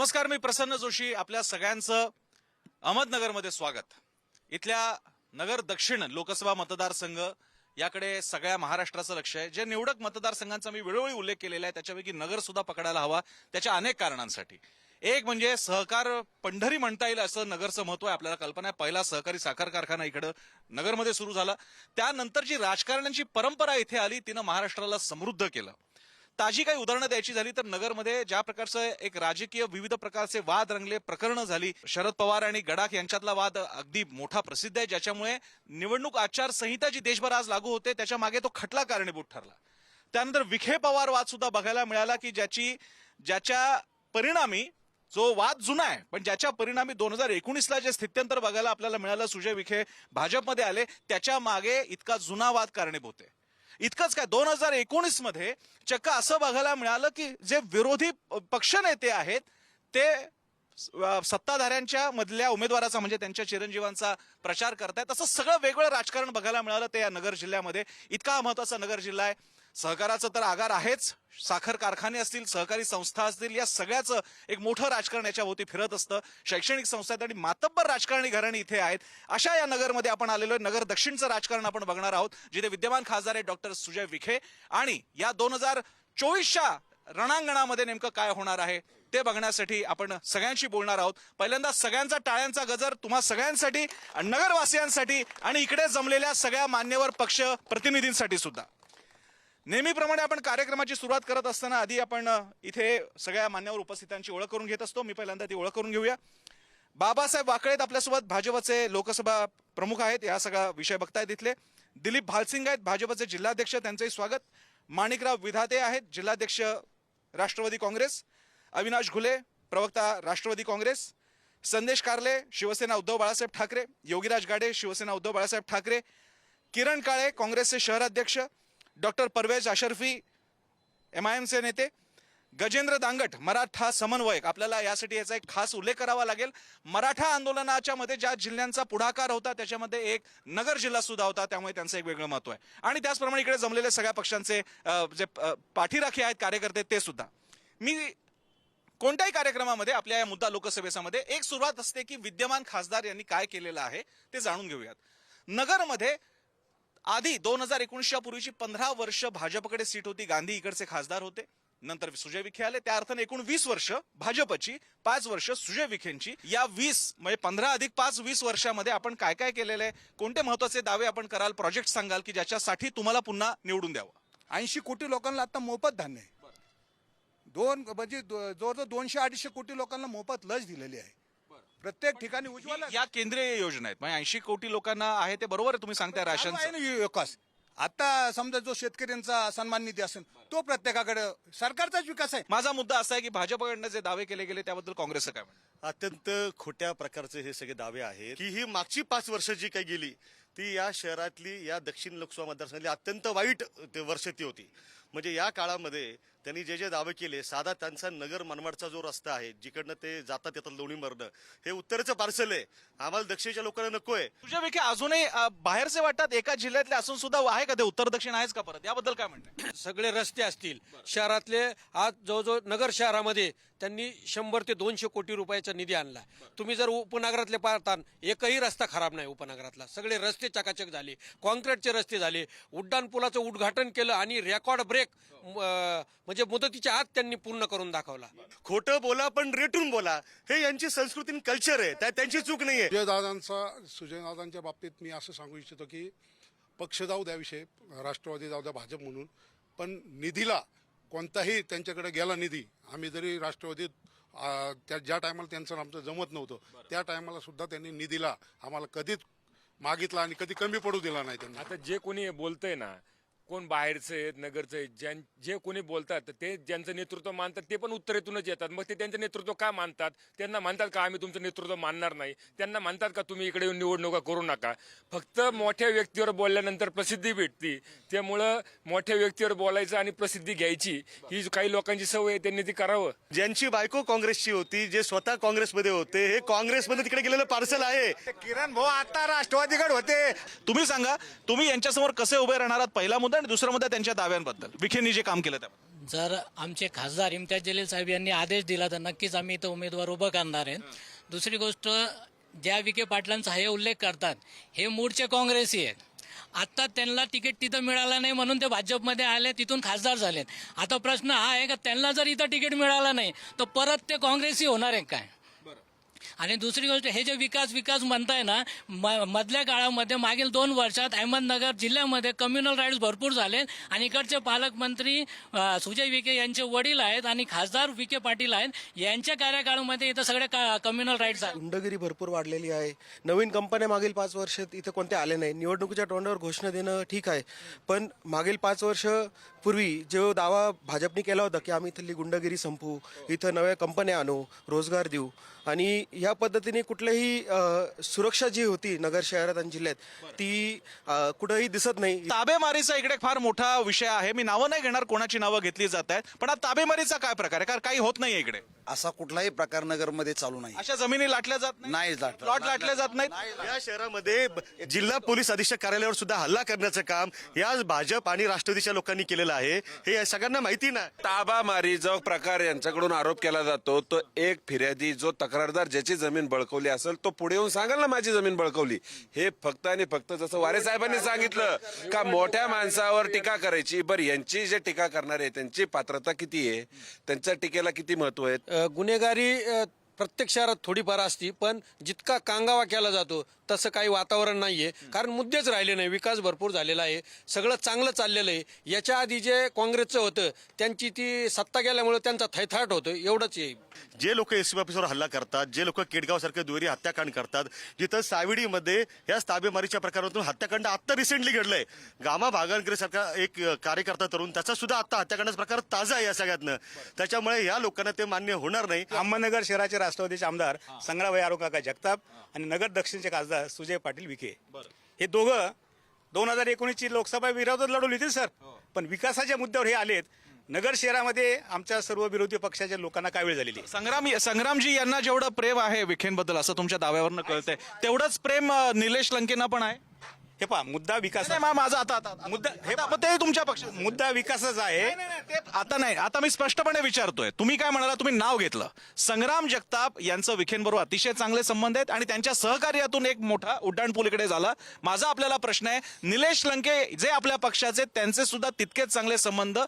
नमस्कार मी प्रसन्न जोशी. आपल्या सगळ्यांचं अहमदनगरमध्ये स्वागत. इथल्या नगर दक्षिण लोकसभा मतदारसंघ याकडे सगळ्या महाराष्ट्राचं लक्ष आहे. जे निवडक मतदारसंघांचा मी वेळोवेळी उल्लेख केलेला आहे त्याच्यापैकी नगर सुद्धा पकडायला हवा त्याच्या अनेक कारणांसाठी. एक म्हणजे सहकार पंढरी म्हणता येईल असं नगरचं महत्त्व आहे आपल्याला कल्पना आहे. पहिला सहकारी साखर कारखाना इकडं नगरमध्ये सुरू झाला. त्यानंतर जी राजकारण्यांची परंपरा इथे आली तिनं महाराष्ट्राला समृद्ध केलं. ताजी काही उदाहरणं द्यायची झाली तर नगरमध्ये ज्या प्रकारचं एक राजकीय विविध प्रकारचे वाद रंगले प्रकरणं झाली. शरद पवार आणि गडाख यांच्यातला वाद अगदी मोठा प्रसिद्ध आहे ज्याच्यामुळे निवडणूक आचारसंहिता जी देशभर आज लागू होते त्याच्यामागे तो खटला कारणीभूत ठरला. त्यानंतर विखे पवार वाद सुद्धा बघायला मिळाला की ज्याची ज्याच्या परिणामी जो वाद जुना आहे पण ज्याच्या परिणामी दोन हजार एकोणीसला जे स्थित्यंतर बघायला आपल्याला मिळालं सुजय विखे भाजपमध्ये आले त्याच्यामागे इतका जुना वाद कारणीभूत आहे. इतकंच काय दोन हजार एकोणीसमध्ये चक्क असं बघायला मिळालं की जे विरोधी पक्ष नेते आहेत ते सत्ताधाऱ्यांच्या मधल्या उमेदवाराचा म्हणजे त्यांच्या चिरंजीवांचा प्रचार करतायत. असं सगळं वेगळं राजकारण बघायला मिळालं ते या नगर जिल्ह्यामध्ये. इतका महत्त्वाचा नगर जिल्हा आहे. सहकाराचं तर आगार आहेच. साखर कारखाने असतील सहकारी संस्था असतील या सगळ्याचं एक मोठं राजकारण याच्या भोवती फिरत असतं. शैक्षणिक संस्था आहेत आणि मातब्बर राजकारणी घराणी इथे आहेत. अशा या नगरमध्ये आपण आलेलो आहे. नगर दक्षिणचं राजकारण आपण बघणार आहोत जिथे विद्यमान खासदार आहेत डॉक्टर सुजय विखे. आणि या दोन हजार चोवीसच्या रणांगणामध्ये नेमकं काय होणार आहे ते बघण्यासाठी आपण सगळ्यांशी बोलणार आहोत. पहिल्यांदा सगळ्यांचा टाळ्यांचा गजर तुम्हा सगळ्यांसाठी नगरवासियांसाठी आणि इकडे जमलेल्या सगळ्या मान्यवर पक्ष प्रतिनिधींसाठी सुद्धा. नेहमीप्रमाणे आपण कार्यक्रमाची सुरुवात करत असताना आधी आपण इथे सगळ्या मान्यवर उपस्थितांची ओळख करून घेत असतो. मी पहिल्यांदा ती ओळख करून घेऊया. बाबासाहेब वाकळेत आपल्यासोबत भाजपचे लोकसभा प्रमुख आहेत. या सगळा विषय बघतायत इथले दिलीप भालसिंग आहेत भाजपचे जिल्हाध्यक्ष. त्यांचंही स्वागत. माणिकराव विधाते आहेत जिल्हाध्यक्ष राष्ट्रवादी काँग्रेस. अविनाश घुले प्रवक्ता राष्ट्रवादी काँग्रेस. संदेश कारले शिवसेना उद्धव बाळासाहेब ठाकरे. योगीराज गाडे शिवसेना उद्धव बाळासाहेब ठाकरे. किरण काळे काँग्रेसचे शहराध्यक्ष. Doctor Parvez Ashrafi M I एमचे नेते. गजेंद्र दांगट मराठा समन्वयक. आपल्याला यासाठी याचा एक खास उल्लेख करावा लागेल. मराठा आंदोलनाच्या मध्ये ज्या जिल्ह्यांचा पुढाकार होता त्याच्यामध्ये एक नगर जिल्हा सुद्धा होता त्यामुळे त्यांचं एक वेगळं महत्त्व आहे. आणि त्याचप्रमाणे इकडे जमलेले सगळ्या पक्षांचे जे पाठीराखे आहेत कार्यकर्ते ते सुद्धा. मी कोणत्याही कार्यक्रमामध्ये आपल्या या मुद्दा लोकसभेमध्ये एक सुरुवात असते की विद्यमान खासदार यांनी काय केलेलं आहे ते जाणून घेऊयात. नगरमध्ये आधी दोन हजार एकोणीसच्या पूर्वीची पंधरा वर्ष भाजपकडे सीट होती गांधी इकडचे खासदार होते. नंतर सुजय विखे आले. त्या अर्थाने एकूण वीस वर्ष भाजपची पाच वर्ष सुजय विखेंची. या वीस म्हणजे पंधरा अधिक पाच वीस वर्षामध्ये आपण काय काय केलेलं आहे? कोणते महत्त्वाचे दावे आपण कराल प्रोजेक्ट सांगाल की ज्याच्यासाठी तुम्हाला पुन्हा निवडून द्यावं? ऐंशी कोटी लोकांना आता मोफत धान्य आहे. दोन म्हणजे जवळजवळ दोनशे अडीचशे कोटी लोकांना मोफत लस दिलेली आहे. प्रत्येक ठिकाणी उज्ज्वला या केंद्रीय योजना आहेत. म्हणजे ऐंशी कोटी लोकांना आहे ते बरोबर आहे तुम्ही सांगताय चालू राशन आहे ना विकास. आता समजा जो शेतकऱ्यांचा सन्मान निधी असेल तो प्रत्येकाकडे सरकारचाच विकास आहे. माझा मुद्दा असा आहे की भाजपकडनं जे दावे केले गेले त्याबद्दल काँग्रेसचं काय म्हणणं? अत्यंत खोट्या प्रकारचे हे सगळे दावे आहेत. की ही मागची पाच वर्ष जी काही गेली ती या शहरातली या दक्षिण लोकसभा मतदारसंघातली अत्यंत वाईट ते वर्ष ती होती. म्हणजे या काळामध्ये त्यांनी जे जे दावे केले साधा त्यांचा नगर मनमाडचा जो रस्ता आहे जिकडनं ते जातात येतात लोणी मरणं हे उत्तरेचं पार्सल आहे. आम्हाला दक्षिणच्या लोकांना नकोय. तुझ्या विखे अजूनही बाहेरचे वाटतात एका जिल्ह्यातले असून सुद्धा आहे का ते? उत्तर दक्षिण आहेच का परत? याबद्दल काय म्हणणं सगळे रस्ते असतील. शहरातले आज जवळजवळ नगर शहरामध्ये त्यांनी शंभर ते दोनशे कोटी रुपयाचा निधी आणला. तुम्ही जर उपनगरातले पाहता एकही रस्ता खराब नाही उपनगरातला. सगळे रस्ते चकाचक झाले कॉन्क्रीटचे रस्ते झाले. उड्डाण पुलाचं उद्घाटन केलं आणि रेकॉर्ड ब्रेक म्हणजे मुदतीच्या आत त्यांनी पूर्ण करून दाखवला. खोटं बोला पण रेटून बोला. हे यांची संस्कृती कल्चर आहे. त्यात त्यांची चूक नाहीये. सुजयदादांचा सुजयदादांच्या बाबतीत मी असं सांगू इच्छितो की पक्ष जाऊ द्या विषय राष्ट्रवादी जाऊ द्या भाजप म्हणून पण निधीला कोणताही त्यांच्याकडे गेला निधी आम्ही जरी राष्ट्रवादीत त्या ज्या टायमाला त्यांचं आमचं जमत नव्हतं त्या टायमाला सुद्धा त्यांनी निधीला आम्हाला कधीच मागितला आणि कधी कमी पडू दिला नाही त्यांना. आता जे कोणी बोलतंय ना कोण बाहेरचे आहेत नगरचे आहेत ज्यां जे कोणी बोलतात तर ते ज्यांचं नेतृत्व मानतात ते पण उत्तरेतूनच येतात. मग ते त्यांचं नेतृत्व का मानतात? त्यांना म्हणतात का आम्ही तुमचं नेतृत्व मानणार नाही? त्यांना म्हणतात का तुम्ही इकडे येऊन निवडणुका करू नका? फक्त मोठ्या व्यक्तीवर बोलल्यानंतर प्रसिद्धी भेटती. त्यामुळं मोठ्या व्यक्तीवर बोलायचं आणि प्रसिद्धी घ्यायची ही काही लोकांची सवय आहे त्यांनी ती करावं. ज्यांची बायको काँग्रेसची होती जे स्वतः काँग्रेसमध्ये होते हे काँग्रेसमध्ये तिकडे गेलेलं पार्सल आहे. किरण भाऊ आता राष्ट्रवादीकडे होते. तुम्ही सांगा तुम्ही यांच्यासमोर कसे उभे राहणार आहात? पहिला मुद्दा आणि दुसरा मुद्दा त्यांच्या दाव्यांबद्दल. विखेंनी जे काम केलं त्याबद्दल. जर आमचे खासदार इम्तियाज जलील साहेब यांनी आदेश दिला तर नक्कीच आम्ही इथं उमेदवार उभं करणार आहेत दुसरी गोष्ट ज्या विखे पाटलांचा हे उल्लेख करतात हे मूळचे काँग्रेसी आहेत. आत्ता त्यांना तिकीट तिथं मिळालं नाही म्हणून ते भाजपमध्ये आले तिथून खासदार झालेत. आता प्रश्न हा आहे का त्यांना जर इथं तिकीट मिळालं नाही तर परत ते काँग्रेसी होणार आहे काय? आणि दुसरी गोष्ट हे जे विकास विकास म्हणताय ना म- मधल्या काळामध्ये मागील दोन वर्षात अहमदनगर जिल्ह्यामध्ये कम्युनल राईट्स भरपूर झाले. आणि इकडचे पालकमंत्री सुजय विखे यांचे वडील आहेत आणि खासदार विखे पाटील आहेत. यांच्या कार्यकाळामध्ये इथं सगळे कम्युनल राईट्स आहेत. गुंडगिरी भरपूर वाढलेली आहे. नवीन कंपन्या मागील पाच वर्ष इथं कोणत्या आल्या नाही निवडणुकीच्या तोंडावर घोषणा देणं ठीक आहे. पण मागील पाच वर्ष पूर्वी जो दावा भाजपने केला होता की आम्ही इथली गुंडगिरी संपवू इथं नव्या कंपन्या आणू रोजगार देऊ आणि ह्या पद्धतीने कुठलीही अ, सुरक्षा जी होती नगर शहरात आणि जिल्ह्यात ती अ, कुठंही दिसत नाही. ताबेमारीचा इकडे फार मोठा विषय आहे. मी नावं नाही घेणार कोणाची नावं घेतली जात आहेत. पण हा ताबेमारीचा काय प्रकार आहे? कारण काही होत नाहीये इकडे. असा कुठलाही प्रकार नगरमध्ये चालू नाही. अशा जमिनी लाटल्या जात नाही लाटल्या. प्लॉट लाटल्या जात नाहीत? या शहरामध्ये ब- जिल्हा पोलीस अधीक्षक कार्यालयावर सुद्धा हल्ला करण्याचं काम या भाजप आणि राष्ट्रवादीच्या लोकांनी केलेलं आहे. हे सगळ्यांना माहिती ना. ताबामारी जो प्रकार यांच्याकडून आरोप केला जातो तो एक फिर्यादी जो तक्रारदार ज्याची जमीन बळकवली असेल तो पुढे येऊन सांगाल ना माझी जमीन बळकवली. हे फक्त आणि फक्त जसं वारे साहेबांनी सांगितलं का मोठ्या माणसावर टीका करायची. बरं यांची जे टीका करणार आहे त्यांची पात्रता किती आहे? त्यांच्या टीकेला किती महत्त्व आहे? अ, गुन्हेगारी प्रत्यक्ष प्रत्येक शहरात थोडीफार असती पण जितका कांगावा केला जातो तसं काही वातावरण नाहीये. कारण मुद्देच राहिले नाही विकास भरपूर झालेला आहे सगळं चांगलं चाललेलं आहे. याच्या आधी जे काँग्रेसचं होतं त्यांची ती सत्ता गेल्यामुळे त्यांचा थैथाट होतं एवढंच आहे. जे लोक एस ऑफिसवर हल्ला करतात जे लोक केडगाव सारखे दुहेरी हत्याकांड करतात जिथं साविडीमध्ये या ताबेमारीच्या प्रकारातून हत्याकांड आत्ता रिसेंटली घडलंय. गामा भागणकर सारखा एक कार्यकर्ता तरुण त्याचा सुद्धा आता हत्याकांडाचा प्रकार ताजा आहे या सगळ्यातनं. त्याच्यामुळे या लोकांना ते मान्य होणार नाही. अहमदनगर शहराचे राष्ट्रवादीचे आमदार संग्रामभाई आरोकाका जगताप आणि नगर दक्षिणचे खासदार सुजय पाटील विखे. हे दोघं दोन हजार एकोणीसची लोकसभा विरोधात लढवली होती सर? पण विकासाच्या मुद्द्यावर हे आलेत. नगर शहरामध्ये आमच्या सर्व विरोधी पक्षाच्या लोकांना काय वेळ झालेली? आहे. संग्राम संग्रामजी यांना जेवढं प्रेम आहे विखेंबद्दल असं तुमच्या दाव्यावरनं कळतंय. तेवढंच प्रेम अं, निलेश लंकेंना पण आहे? हे पहा मुद्दा विकास नाही, मा- माझा आता आता मुद्दा हे आता- पण ते तुमच्या पक्ष मुद्दा विकासाचा आहे. आता नाही. आता मी स्पष्टपणे विचारतोय. तुम्ही काय म्हणाला? तुम्ही नाव घेतलं. संग्राम जगताप यांचं विखेंबरोबर अतिशय चांगले संबंध आहेत आणि त्यांच्या सहकार्यातून एक मोठा उड्डाणपूल इकडे झाला. माझा आपल्याला प्रश्न आहे निलेश लंके जे आपल्या पक्षाचे आहेत, त्यांचे सुद्धा तितकेच चांगले संबंध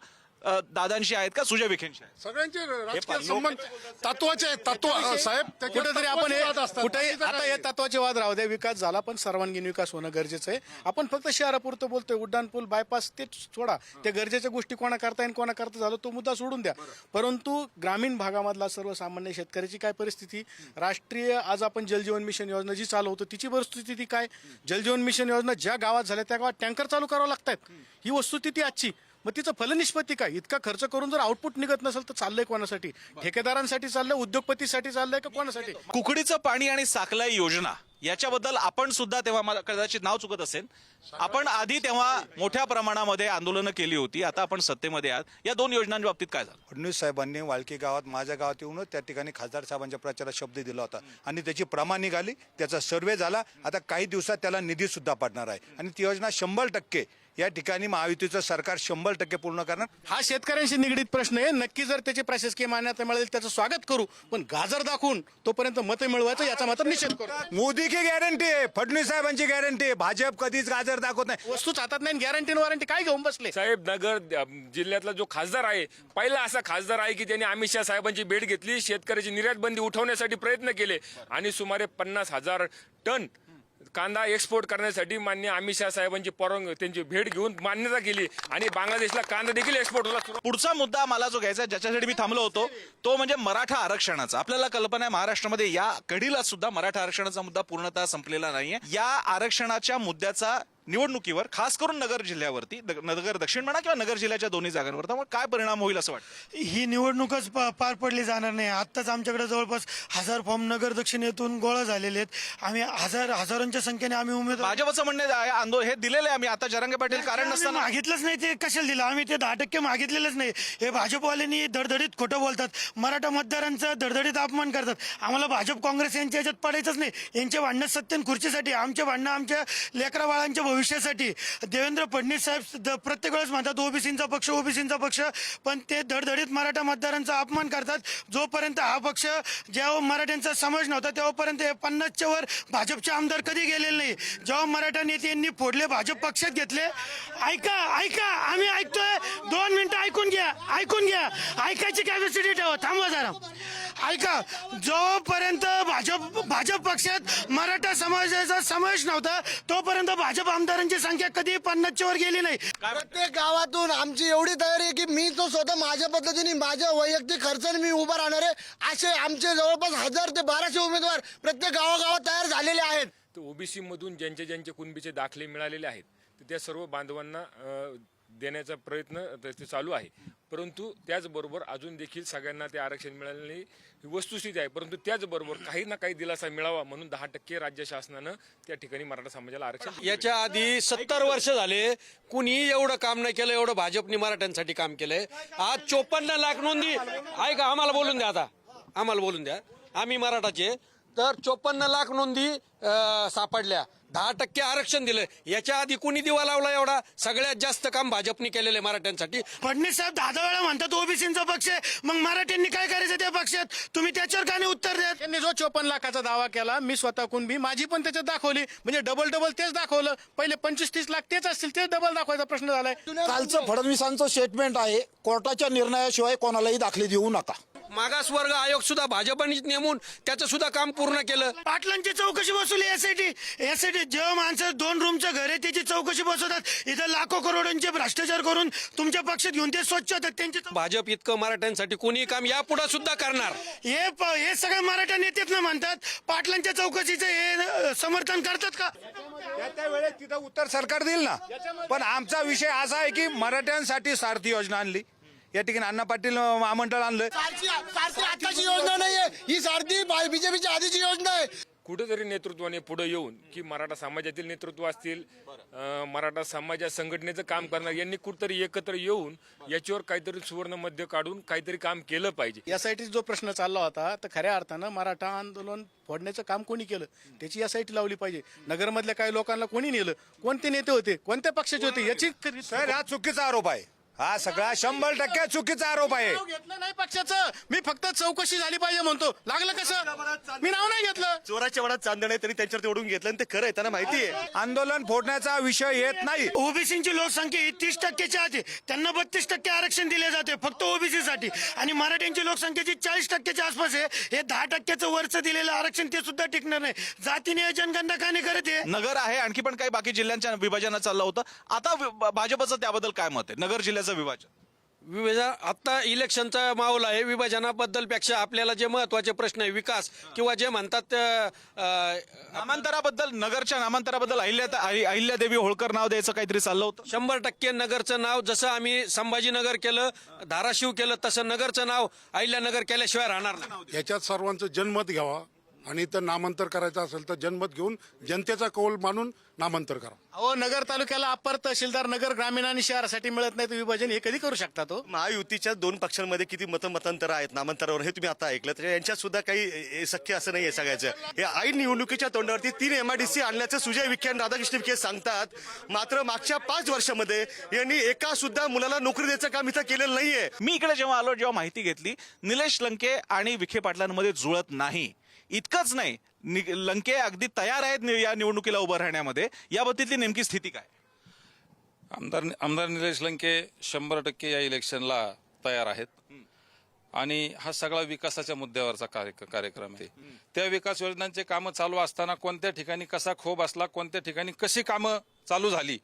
अं, दादांशी आहेत का? सुजय विखेंशी आहेत. सगळ्यांचे राजकीय संबंध तत्वाचे आहेत. तत्व साहेब कुठेतरी आपण हे कुठेही आता हे तत्वाचे वाद राहू द्या विकास झाला पण सर्वांगीण विकास होणं गरजेचं आहे. आपण फक्त शहरापुरतं बोलतोय उड्डाणपूल बायपास ते सोडा. ते गरजेच्या गोष्टी कोणा करता येईल कोणा करता झालं तो मुद्दा सोडून द्या. परंतु ग्रामीण भागामधला सर्वसामान्य शेतकऱ्याची काय परिस्थिती? राष्ट्रीय आज आपण जलजीवन मिशन योजना जी चालवतो तिची परिस्थिती काय? जलजीवन मिशन योजना ज्या गावात झाल्या त्या गावात टँकर चालू करावं लागतात ही वस्तुस्थिती आजची. मग तिचं फलनिष्पत्ती काय? इतका खर्च करून जर आउटपुट निघत नसेल तर चाललंय कोणासाठी? ठेकेदारांसाठी चाललंय उद्योगपतीसाठी चाललंय का कोणासाठी? कुकडीचं पाणी आणि साकलाई योजना याच्याबद्दल आपण सुद्धा तेव्हा मला कदाचित नाव चुकत असेल. आपण आधी तेव्हा मोठ्या प्रमाणामध्ये आंदोलनं केली होती आता आपण सत्तेमध्ये आहात. या दोन योजनांच्या बाबतीत काय झालं? फडणवीस साहेबांनी वाळकी गावात माझ्या गावात येऊन त्या ठिकाणी खासदार साहेबांच्या प्रचारात शब्द दिला होता. आणि त्याची प्रमा निघाली त्याचा सर्वे झाला. आता काही दिवसात त्याला निधी सुद्धा पडणार आहे. आणि ती योजना शंभर टक्के या ठिकाणी महायुतीचं सरकार शंभर टक्के पूर्ण करणार. हा शेतकऱ्यांशी निगडीत प्रश्न आहे. नक्की जर त्याची प्रशासकीय मान्यता मिळेल त्याचं स्वागत करू. पण गाजर दाखवून तोपर्यंत मते मिळवायचं याचा मात्र निषेध करू. मोदी की गॅरंटी आहे फडणवीस साहेबांची गॅरंटी आहे. भाजप कधीच गाजर दाखवत नाही. वस्तू हातात नाही गॅरंटी वॉरंटी काय घेऊन बसले? साहेब नगर जिल्ह्यातला जो खासदार आहे पहिला असा खासदार आहे की त्यांनी अमित शहा साहेबांची भेट घेतली शेतकऱ्याची निर्यात बंदी उठवण्यासाठी प्रयत्न केले आणि सुमारे पन्नास हजार टन कांदा एक्सपोर्ट करण्यासाठी मान्य अमित शहा साहेबांची परवान त्यांची भेट घेऊन मान्यता केली आणि बांगलादेशला कांदा देखील एक्सपोर्ट होता पुढचा मुद्दा मला जो घ्यायचा ज्याच्यासाठी मी थांबलो होतो तो म्हणजे मराठा आरक्षणाचा. आपल्याला कल्पना आहे महाराष्ट्रामध्ये या घडीला सुद्धा मराठा आरक्षणाचा मुद्दा पूर्णतः संपलेला नाहीये. या आरक्षणाच्या मुद्द्याचा निवडणुकीवर खास करून नगर जिल्ह्यावरती द- नगर दक्षिण म्हणा किंवा नगर जिल्ह्याच्या दोन्ही जागांवर त्यामुळे काय परिणाम होईल असं वाटतं? ही निवडणूकच पा- पार पडली जाणार नाही. आत्ताच आमच्याकडे जवळपास हजार फॉर्म नगर दक्षिण येथून गोळा झालेले आहेत. आम्ही हजार हजारांच्या संख्येने आम्ही उमेदवार भाजपचं म्हणणे आहे आंदोलन हे दिलेले आहे आम्ही आता. जरांगे पाटील कारण आम्ही नसताना मागितलंच नाही ते कशाला दिलं? आम्ही ते दहा टक्के मागितलेलंच नाही. हे भाजपवाल्यांनी धडधडीत खोटं बोलतात. मराठा मतदारांचा धडधडीत अपमान करतात. आम्हाला भाजप काँग्रेस यांच्या याच्यात पडायचंच नाही. यांचे भांडणं सत्य आणि खुर्चीसाठी. आमचे भांडणं आमच्या लेकरा बाळांच्या भविष्यासाठी. देवेंद्र फडणवीस साहेब द- प्रत्येक वेळेस म्हणतात ओबीसींचा पक्ष ओबीसींचा पक्ष. पण ते धडधडीत मराठा मतदारांचा अपमान करतात. जोपर्यंत हा पक्ष जेव्हा मराठ्यांचा समाज नव्हता तेव्हापर्यंत पन्नासच्या वर भाजपचे आमदार कधी गेलेले नाही. जेव्हा मराठा नेत्यांनी फोडले भाजप पक्षात घेतले ऐका ऐका आम्ही ऐकतोय. दोन मिनिटं ऐकून घ्या ऐकून घ्या. ऐकायची कॅपॅसिटी ठेवा. थांबवा जरा. ऐका जोपर्यंत भाजप भाजप पक्षात मराठा समाजाचा समावेश नव्हता तोपर्यंत भाजप आमदारांची संख्या कधी पन्नासच्या वर गेली नाही. प्रत्येक गावातून आमची एवढी तयारी आहे की मी तो स्वतः माझ्या पद्धतीने माझ्या वैयक्तिक खर्चाने मी उभा राहणार आहे. असे आमचे जवळपास हजार ते बाराशे उमेदवार प्रत्येक गावागावात तयार झालेले आहेत. तर ओबीसी मधून ज्यांचे ज्यांचे कुणबीचे दाखले मिळालेले आहेत तर त्या सर्व बांधवांना अ, देण्याचा प्रयत्न ते चालू आहे. परंतु त्याचबरोबर अजून देखील सगळ्यांना ते आरक्षण मिळाले नाही ही वस्तुस्थिती आहे. परंतु त्याचबरोबर काही ना काही दिलासा मिळावा म्हणून दहा टक्के राज्य शासनानं त्या ठिकाणी मराठा समाजाला आरक्षण याच्या आधी सत्तर वर्ष झाले कुणी एवढं काम नाही केलं एवढं भाजपने मराठ्यांसाठी काम केलंय. आज चोपन्न लाख नोंदी. ऐका आम्हाला बोलून द्या आता. आम्हाला बोलून द्या. आम्ही मराठाचे. तर चोपन्न लाख नोंदी सापडल्या. दहा टक्के आरक्षण दिलं याच्या आधी कुणी दिवा लावला एवढा? सगळ्यात जास्त काम भाजपने केलेलं आहे मराठ्यांसाठी. फडणवीस साहेब दहा दहा वेळा म्हणतात ओबीसींचा पक्ष आहे. मग मराठ्यांनी काय करायचं त्या पक्षात? तुम्ही त्याच्यावर का नाही उत्तर द्या त्यांनी जो चोपन्न लाखाचा दावा केला मी स्वतः कुणबी माझी पण त्याच्यात दाखवली. म्हणजे डबल डबल तेच दाखवलं. पहिले पंचवीस तीस लाख तेच असतील तेच डबल दाखवायचा प्रश्न झालाय. कालचं फडणवीसांचं स्टेटमेंट आहे कोर्टाच्या निर्णयाशिवाय कोणालाही दाखले देऊ नका. मागासवर्ग आयोग सुद्धा भाजपनेच नेमून त्याचं सुद्धा काम पूर्ण केलं. पाटलांची चौकशी बसवली यासाठी यासाठी जेव्हा माणसं दोन रूमचं घर आहे त्याची चौकशी बसवतात. इथं लाखो करोडांचे भ्रष्टाचार करून तुमच्या पक्षात घेऊन ते स्वच्छ होतात. त्यांची भाजप इतकं मराठ्यांसाठी कोणी काम यापुढे सुद्धा करणार. हे हे सगळे मराठा नेतेच ना म्हणतात. पाटलांच्या चौकशीचं हे समर्थन करतात का? त्या त्या वेळेस तिथं उत्तर सरकार देईल ना. पण आमचा विषय असा आहे की मराठ्यांसाठी सारथी योजना आणली. या ठिकाणी अण्णा पाटील महामंडळ आणलं आताची योजना नाहीये. ही सारखी बीजेपीची आधीची योजना आहे. कुठेतरी नेतृत्वाने पुढे येऊन की मराठा समाजातील नेतृत्व असतील मराठा समाजा संघटनेचं काम करणार यांनी कुठेतरी एकत्र येऊन याच्यावर काहीतरी सुवर्ण मध्य काढून काहीतरी काम केलं पाहिजे. यासाठी जो प्रश्न चालला होता तर खऱ्या अर्थानं मराठा आंदोलन फोडण्याचं काम कोणी केलं? त्याची यासाठी लावली पाहिजे. नगरमधल्या काही लोकांना कोणी नेलं? कोणते नेते होते? कोणत्या पक्षाचे होते? याची सर हा चुकीचा आरोप आहे. हा सगळा शंभर टक्के चुकीचा आरोप आहे. नाव घेतलं नाही पक्षाचं. मी फक्त चौकशी झाली पाहिजे म्हणतो. लागलं कसं? मी नाव नाही घेतलं. चोराच्या वडात चांदण आहे त्यांनी त्यांच्यावर ओढून घेतलं आणि ते खरं आहे त्यांना माहिती आहे. आंदोलन फोडण्याचा विषय येत नाही. ओबीसीची लोकसंख्या ही तीस टक्केच्या आत आहे त्यांना बत्तीस टक्के आरक्षण दिले जाते फक्त ओबीसी साठी आणि मराठ्यांची लोकसंख्येची चाळीस टक्क्याच्या आसपास आहे हे दहा टक्क्याचं वरचं दिलेलं आरक्षण ते सुद्धा टिकणार नाही. जातीने जनगणना का नाही करत आहे. नगर आहे आणखी पण काही बाकी जिल्ह्यांच्या विभाजन चाललं होतं. आता वि- भाजपचं त्याबद्दल काय मत आहे? नगर जिल्ह्याचं विभाजन? विभाजन आता इलेक्शनचा माहोल आहे. विभाजनाबद्दलपेक्षा आपल्याला जे महत्त्वाचे प्रश्न आहे विकास किंवा जे म्हणतात नामांतराबद्दल नगरच्या नामांतराबद्दल अहिल्या अहिल्यादेवी होळकर नाव द्यायचं काहीतरी चाललं होतं? शंभर टक्के नगरचं नाव जसं आम्ही संभाजीनगर केलं धाराशिव केलं तसं नगरचं नाव अहिल्यानगर केल्याशिवाय राहणार नाही. याच्यात सर्वांचं जनमत घ्यावा. आणि तर नामांतर करायचं असेल तर जनमत घेऊन जनतेचा कौल मानून नामांतर करा. अहो नगर तालुक्याला अप्पर तहसीलदार नगर ग्रामीण आणि शहरासाठी मिळत नाही तर विभाजन हे कधी करू शकता तो? महायुतीच्या दोन पक्षांमध्ये किती मतमतांतर आहेत? नामांतरावर हे तुम्ही आता ऐकलं तर यांच्यात सुद्धा काही ए, सख्य असं नाहीये सगळ्याचं या ऐन निवडणुकीच्या तोंडावरती तीन एमआयडीसी आणल्याचं सुजय विखे आणि राधाकृष्ण विखे सांगतात. मात्र मागच्या पाच वर्षामध्ये यांनी एका सुद्धा मुलाला नोकरी द्यायचं काम इथं केलेलं नाहीये. मी इकडे जेव्हा आलो जेव्हा माहिती घेतली निलेश लंके आणि विखे पाटलांमध्ये जुळत नाही. इतकंच नाही नि- लंके अगदी तयार आहेत या निवडणुकीला उभं राहण्यामध्ये. याबाबतीतली नेमकी स्थिती काय? आमदार आमदार निलेश लंके शंभर टक्के या इलेक्शनला तयार आहेत. आणि हा सगळा विकासाच्या मुद्द्यावरचा कार्य- कार्यक्रम आहे. त्या विकास योजनांचे कामं चालू असताना कोणत्या ठिकाणी कसा क्षोभ असला कोणत्या ठिकाणी कशी कामं चालू झाली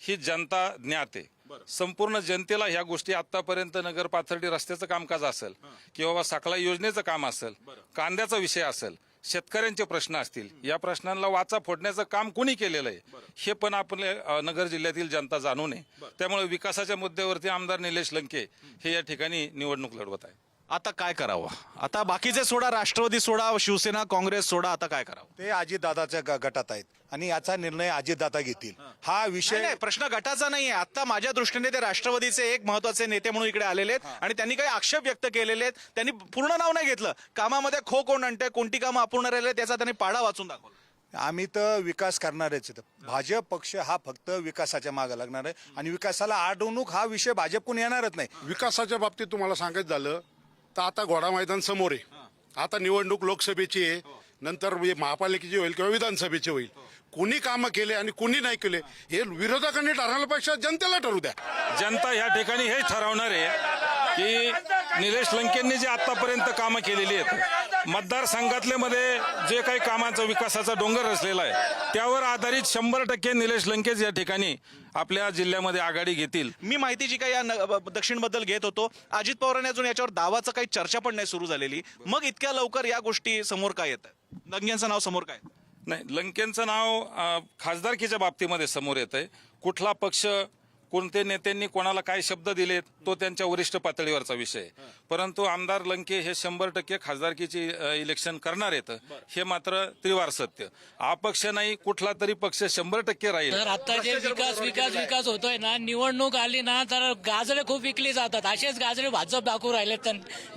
ही जनता ज्ञात आहे. संपूर्ण जनतेला ह्या गोष्टी आतापर्यंत नगर पाथर्डी रस्त्याचं कामकाज असेल किंवा साखळा योजनेचं काम असेल कांद्याचा विषय असेल शेतकऱ्यांचे प्रश्न असतील या प्रश्नांना वाचा फोडण्याचं काम कोणी केलेलं आहे? हे पण आपल्या नगर जिल्ह्यातील जनता जाणू नये त्यामुळे विकासाच्या मुद्द्यावरती आमदार निलेश लंके हे या ठिकाणी निवडणूक लढवत आहे आता काय करावं? आता बाकीचे सोडा राष्ट्रवादी सोडा शिवसेना काँग्रेस सोडा आता काय करावं? ते अजितदादाच्या ग- गटात आहेत आणि याचा निर्णय अजितदादा घेतील. हा. नाही, विषय नाही, प्रश्न गटाचा नाहीये. आता माझ्या दृष्टीने ते राष्ट्रवादीचे एक महत्त्वाचे नेते म्हणून इकडे आलेले आहेत आणि त्यांनी काही आक्षेप व्यक्त केलेले आहेत. त्यांनी पूर्ण नाव नाही घेतलं. कामामध्ये खो कोण आणते कोणती कामं अपूर्ण राहिले त्याचा त्यांनी पाडा वाचून दाखवला. आम्ही तर विकास करणारच आहेत. भाजप पक्ष हा फक्त विकासाच्या मागे लागणार आहे. आणि विकासाला अडवणूक हा विषय भाजपकडून येणारच नाही. विकासाच्या बाबतीत तुम्हाला सांगायचं झालं तर आता घोडा मैदान समोर आहे. आता निवडणूक लोकसभेची आहे. नंतर म्हणजे महापालिकेची होईल किंवा विधानसभेची होईल. कोणी कामं केले आणि कोणी नाही केले हे विरोधकांनी ठरवल्यापेक्षा जनतेला ठरू द्या. जनता या ठिकाणी हेच ठरवणार आहे. की निलेश लंकेंनी जे आतापर्यंत कामं केलेली आहेत मतदारसंघातले मध्ये जे काही कामाचा विकासाचा डोंगर रचलेला आहे त्यावर आधारित शंभर टक्के निलेश लंकेच या ठिकाणी आपल्या जिल्ह्यामध्ये आघाडी घेतील. मी माहिती जी काही या न- दक्षिणबद्दल घेत होतो अजित पवारांनी अजून याच्यावर दावाचं काही चर्चा पण नाही सुरू झालेली. मग इतक्या लवकर या गोष्टी समोर काय येत? लंग्यांचं नाव समोर काय? नाही लंकेंचं नाव खासदारकीच्या बाबतीमध्ये समोर येत आहे कुठला पक्ष कोणते नेत्यांनी कोणाला काय शब्द दिलेत तो त्यांच्या वरिष्ठ पातळीवरचा विषय. परंतु आमदार लंके हे शंभर टक्के खासदारकीची इलेक्शन करणार आहेत. हे मात्र त्रिवार सत्य. अपक्ष नाही कुठला तरी पक्ष शंभर टक्के राहील. तर आता जे विकास विकास विकास होतोय ना निवडणूक आली ना तर गाजरे खूप विकली जातात. असेच गाजरे भाजप दाखवू राहिले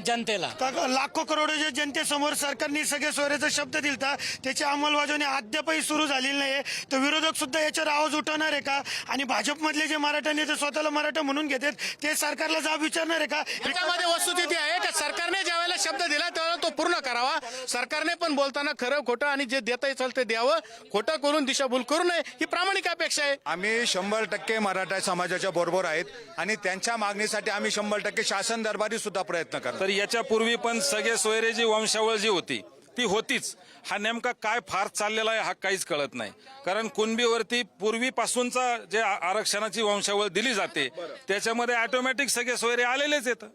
जनतेला. लाखो करोडोच्या जनतेसमोर सरकारने सगळे सोयऱ्याचा शब्द दिलता त्याची अंमलबजावणी अद्यापही सुरू झालेली नाहीये. तर विरोधक सुद्धा याच्यावर आवाज उठवणार आहे का? आणि भाजपमधले जे मराठा नेते स्वतःला मराठा म्हणून घेतात ते सरकारला जाब विचारणार आहे का? त्याच्यामध्ये वस्तुस्थिती आहे. का सरकारने ज्या वेळेला शब्द दिला त्यावेळेला तो पूर्ण करावा. सरकारने पण बोलताना खरं खोटं आणि जे देता येईल ते द्यावं. खोटं करून दिशाभूल करू नये ही प्रामाणिक अपेक्षा आहे. आम्ही शंभर टक्के मराठा समाजाच्या बरोबर आहेत आणि त्यांच्या मागणीसाठी आम्ही शंभर टक्के शासन दरबारी सुद्धा प्रयत्न करतो तर याच्यापूर्वी पण सगळे सोयरेची वंशावळ जी होती. ती होतीच. हा नेमका काय फार चाललेला आहे हा काहीच कळत नाही. कारण कुणबीवरती पूर्वीपासूनचा जे आरक्षणाची वंशावळ दिली जाते त्याच्यामध्ये ऑटोमॅटिक सगळे सोयरे आलेलेच येतं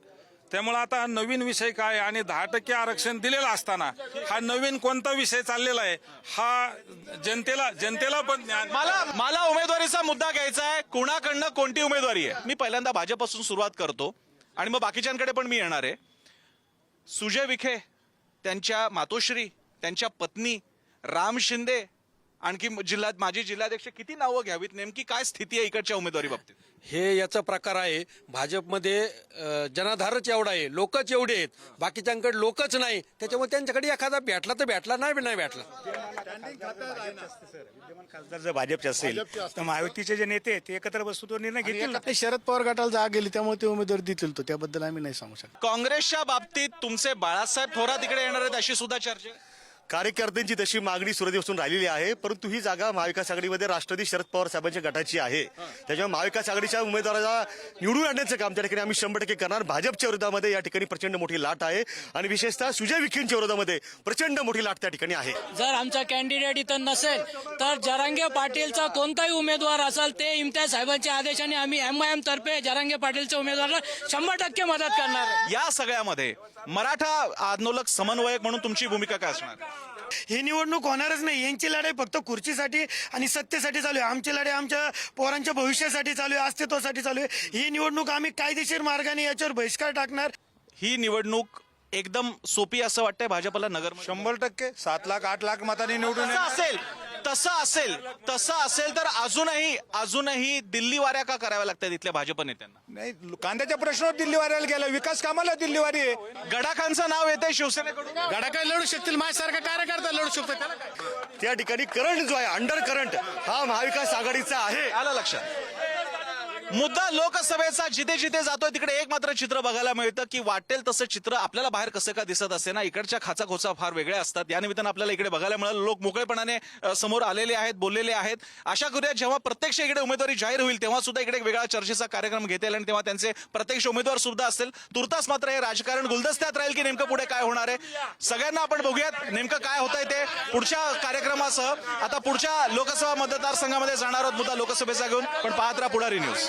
त्यामुळे आता हा नवीन विषय काय आणि दहा टक्के आरक्षण दिलेलं असताना हा नवीन कोणता विषय चाललेला आहे हा जनतेला जनतेला पण ज्ञान मला मला उमेदवारीचा मुद्दा घ्यायचा आहे. कुणाकडनं कोणती उमेदवारी आहे? मी पहिल्यांदा भाजपपासून सुरुवात करतो आणि मग बाकीच्यांकडे पण मी येणार आहे. सुजय विखे त्यांच्या मातोश्री त्यांच्या पत्नी राम शिंदे आणखी जिल्ह्यात माजी जिल्हाध्यक्ष किती नावं घ्यावीत? नेमकी काय स्थिती आहे इकडच्या उमेदवारी बाबतीत? हे याचा प्रकार आहे. भाजपमध्ये जनाधारच एवढा आहे. लोकच एवढे आहेत. बाकीच्यांकडे लोकच नाही. त्याच्यामुळे त्यांच्याकडे एखादा भेटला तर भेटला नाही नाही भेटला. विद्यमान खासदार जर भाजपचे असेल तर महायुतीचे जे नेते ते एकत्र बसून तो निर्णय घेतील ना. शरद पवार गटाला जाग गेली त्यामुळे ते उमेदवार देतील तो. त्याबद्दल आम्ही नाही सांगू शकतो. काँग्रेसच्या बाबतीत तुमचे बाळासाहेब थोरात इकडे येणार आहेत अशी सुद्धा चर्चा. कार्यकर्त्यांची तशी मागणी सुरुवातीपासून राहिलेली आहे परंतु ही जागा महाविकास आघाडीमध्ये राष्ट्रवादी शरद पवार साहेबांच्या गटाची आहे. त्याच्यामुळे महाविकास आघाडीच्या उमेदवाराला निवडून आणण्याचं काम त्या ठिकाणी आम्ही शंभर टक्के करणार. भाजपच्या विरोधामध्ये या ठिकाणी प्रचंड मोठी लाट आहे आणि विशेषतः सुजय विखेंच्या विरोधामध्ये प्रचंड मोठी लाट त्या ठिकाणी आहे. जर आमचा कॅन्डिडेट इथं नसेल तर जरांगे पाटीलचा कोणताही उमेदवार असेल ते इम्तियाज साहेबांच्या आदेशाने आम्ही एम आय एम तर्फे जरांगे पाटीलच्या उमेदवाराला शंभर टक्के मदत करणार. या सगळ्यामध्ये मराठा आंदोलक समन्वयक म्हणून तुमची भूमिका काय असणार? ही निवडणूक होणारच नाही. यांची लढाई फक्त खुर्चीसाठी आणि सत्तेसाठी चालू आहे. आमची लढाई आमच्या पोरांच्या भविष्यासाठी चालू आहे अस्तित्वासाठी चालू आहे. ही निवडणूक आम्ही कायदेशीर मार्गाने याच्यावर बहिष्कार टाकणार. ही निवडणूक एकदम सोपी असं वाटतंय भाजपला नगर शंभर टक्के. सात लाख आठ लाख मतांनी निवडून. असेल. तसं असेल तसं असेल तर अजूनही अजूनही दिल्ली वाऱ्या का कराव्या लागतात इथल्या भाजप नेत्यांना? नाही कांद्याच्या प्रश्नावर दिल्लीवाऱ्याला गेला विकास कामाला दिल्लीवारी आहे. गडाखांचं नाव येतंय शिवसेनेकडून. गडा काय लढू शकतील? माझ्यासारखा कार्यकर्ता लढू शकतो त्या ठिकाणी करंट जो आहे अंडर करंट हा महाविकास आघाडीचा आहे. आलं लक्षात. मुद्दा लोकसभेचा जिथे जिथे जातोय तिकडे एक मात्र चित्र बघायला मिळतं की वाटेल तसं चित्र आपल्याला बाहेर कसं का दिसत असते ना? इकडच्या खाचा खोचा फार वेगळ्या असतात. या निमित्तानं आपल्याला इकडे बघायला मिळालं. लोक मोकळेपणाने समोर आलेले आहेत बोललेले आहेत. आशा करूया जेव्हा प्रत्यक्ष इकडे उमेदवारी जाहीर होईल तेव्हा सुद्धा इकडे एक वेगळा चर्चेचा कार्यक्रम घेता येईल आणि तेव्हा त्यांचे प्रत्यक्ष उमेदवार सुद्धा असतील. तुर्तास मात्र हे राजकारण गुलदस्त्यात राहील की नेमकं पुढे काय होणार आहे? सगळ्यांना आपण बघूयात नेमकं काय होत आहे ते पुढच्या कार्यक्रमासह. आता पुढच्या लोकसभा मतदारसंघामध्ये जाणार आहोत मुद्दा लोकसभेचा घेऊन. पण पाहत राहा पुढारी न्यूज.